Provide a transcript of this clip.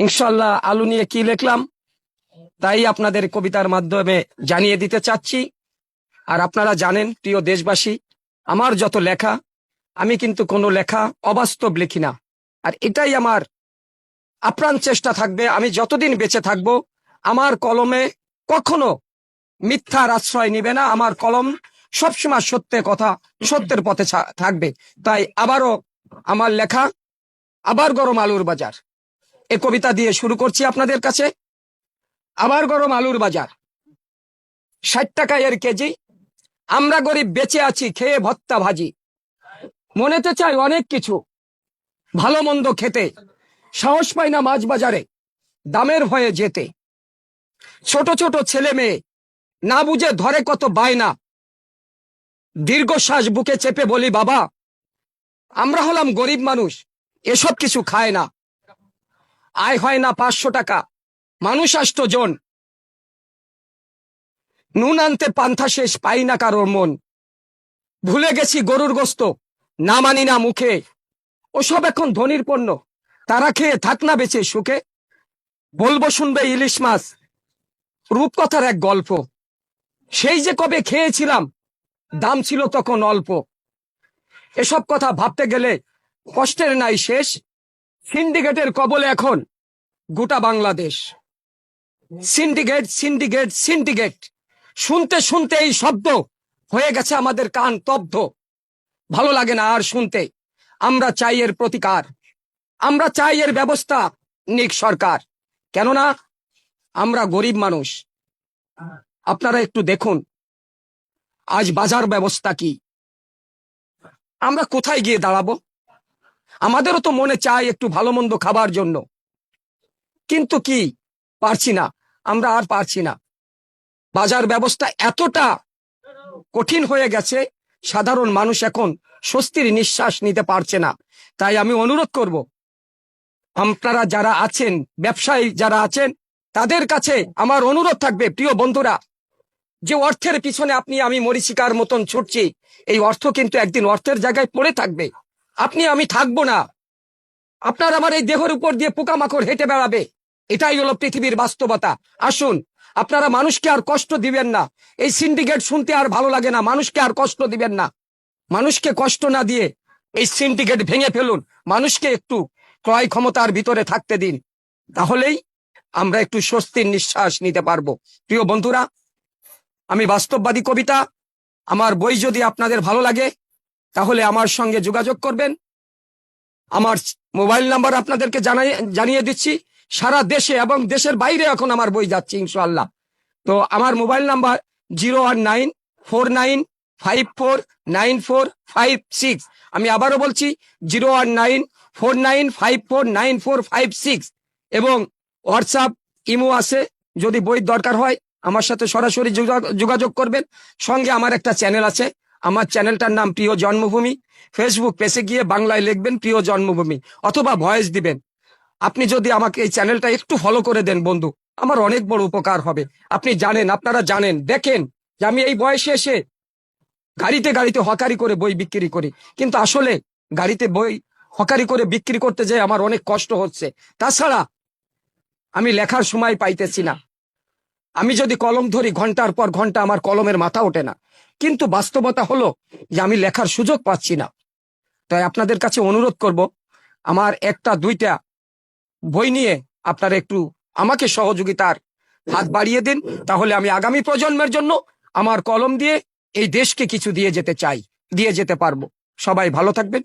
ইনশাল্লাহ আলু নিয়ে কি লিখলাম? তাই আপনাদের কবিতার মাধ্যমে জানিয়ে দিতে চাচ্ছি। আর আপনারা জানেন, প্রিয় দেশবাসী, আমার যত লেখা, আমি কিন্তু কোনো লেখা অবাস্তব লিখি না। আর এটাই আমার আপ্রাণ চেষ্টা থাকবে। আমি যতদিন বেঁচে থাকব, আমার কলমে কখনো মিথ্যার আশ্রয় নিবে না। আমার কলম সবসময় সত্যের কথা, সত্যের পথে থাকবে। তাই আবারও আমার লেখা, আবার গরম আলুর বাজার। এ কবিতা দিয়ে শুরু করছি আপনাদের কাছে। আবার গরম আলুর বাজার। ষাট টাকা এর কেজি। আমরা গরিব, বেঁচে আছি, খেয়ে ভত্তা ভাজি। মনেতে চাই অনেক কিছু। ভালো মন্দ খেতে। সাহস পাই না মাছ বাজারে। দামের ভয়ে যেতে। ছোট ছোট ছেলে মেয়ে। না বুঝে ধরে কত বায়না। দীর্ঘশ্বাস বুকে চেপে বলি, বাবা, আমরা হলাম গরিব মানুষ। এসব কিছু খায় না। আয় হয় না পাঁচশো টাকা। মানুষ আষ্ট জন। নুন আনতে পান্থা শেষ, পাই না কারোর মন। ভুলে গেছি গরুর গোস্ত, না মানি না মুখে। ওসব এখন ধনির পণ্য। তারা খেয়ে থাক না বেঁচে সুখে। বলব শুনবে ইলিশ মাছ। রূপকথার এক গল্প। সেই যে কবে খেয়েছিলাম, দাম ছিল তখন অল্প। এসব কথা ভাবতে গেলে কষ্টের নাই শেষ। সিন্ডিকেটের কবলে এখন গোটা বাংলাদেশ। Syndicate syndicate syndicate. শুনতে শুনতে এই শব্দ হয়ে গেছে আমাদের কান তব্ধ ভালো লাগে না আর শুনতে। আমরা চাই এর প্রতিকার। আমরা চাই এর ব্যবস্থা নিক সরকার। কেননা আমরা গরিব মানুষ। আপনারা একটু দেখুন, আজ বাজার ব্যবস্থা কি? আমরা কোথায় গিয়ে দাঁড়াবো? আমাদেরও তো মনে চাই একটু ভালো মন্দ খাবার জন্য। কিন্তু কি, পারছি না, আমরা আর পারছি না। বাজার ব্যবস্থা এতটা কঠিন হয়ে গেছে, সাধারণ মানুষ এখন স্বস্তির নিঃশ্বাস নিতে পারছে না। তাই আমি অনুরোধ করব, আপনারা যারা আছেন, ব্যবসায়ী যারা আছেন, তাদের কাছে আমার অনুরোধ থাকবে, প্রিয় বন্ধুরা, যে অর্থের পিছনে আপনি, আমি মরিচিকার মতন ছুটছি, এই অর্থ কিন্তু একদিন অর্থের জায়গায় পড়ে থাকবে। আপনি আমি থাকব না। আপনার আমার এই দেহের উপর দিয়ে পোকামাকড় হেঁটে বেড়াবে। এটাই হলো পৃথিবীর বাস্তবতা। আসুন, আপনারা মানুষকে আর কষ্ট দিবেন না। এই সিন্ডিকেট শুনতে আর ভালো লাগে না। মানুষকে আর কষ্ট দিবেন না। মানুষকে কষ্ট না দিয়ে এই সিন্ডিকেট ভেঙে ফেলুন। মানুষকে একটু ক্রয় ক্ষমতার ভিতরে থাকতে দিন। তাহলেই আমরা একটু স্বস্তির নিঃশ্বাস নিতে পারব। প্রিয় বন্ধুরা, আমি বাস্তববাদী কবিতা। আমার বই যদি আপনাদের ভালো লাগে তাহলে আমার সঙ্গে যোগাযোগ করবেন। আমার মোবাইল নাম্বার আপনাদেরকে জানাই, জানিয়ে দিচ্ছি, সারা দেশে এবং দেশের বাইরে এখন আমার বই যাচ্ছে ইনশাল্লাহ তো আমার mobile number zero one nine four nine five four nine four five six. আমি আবারও বলছি, zero one nine four nine five four nine four five six. এবং হোয়াটসঅ্যাপ, ইমো আছে, যদি বই দরকার হয়, আমার সাথে সরাসরি যোগা- যোগাযোগ করবেন। সঙ্গে আমার একটা চ্যানেল আছে আমার চ্যানেলটার নাম প্রিয় জন্মভূমি। ফেসবুক পেজে গিয়ে বাংলায় লিখবেন প্রিয় জন্মভূমি, অথবা ভয়েস দিবেন। আপনি যদি আমাকে এই চ্যানেলটা একটু ফলো করে দেন বন্ধু, আমার অনেক বড় উপকার হবে। আপনি জানেন, আপনারা জানেন, দেখেন যে আমি এই বয়সে এসে গাড়িতে গাড়িতে হকারি করে বই বিক্রি করি। কিন্তু আসলে গাড়িতে বই হকারি করে বিক্রি করতে যেয়ে আমার অনেক কষ্ট হচ্ছে। তাছাড়া আমি লেখার সময় পাইতেছি না। আমি যদি কলম ধরি, ঘণ্টার পর ঘণ্টা আমার কলমের মাথা ওঠে না। কিন্তু বাস্তবতা হলো যে আমি লেখার সুযোগ পাচ্ছি না। তাই আপনাদের কাছে অনুরোধ করব, আমার একটা, দুইটা বই নিয়ে আপনারা একটু আমাকে সহযোগিতার হাত বাড়িয়ে দিন। তাহলে আমি আগামী প্রজন্মের জন্য আমার কলম দিয়ে এই দেশকে কিছু দিয়ে যেতে চাই, দিয়ে যেতে পারব। সবাই ভালো থাকবেন।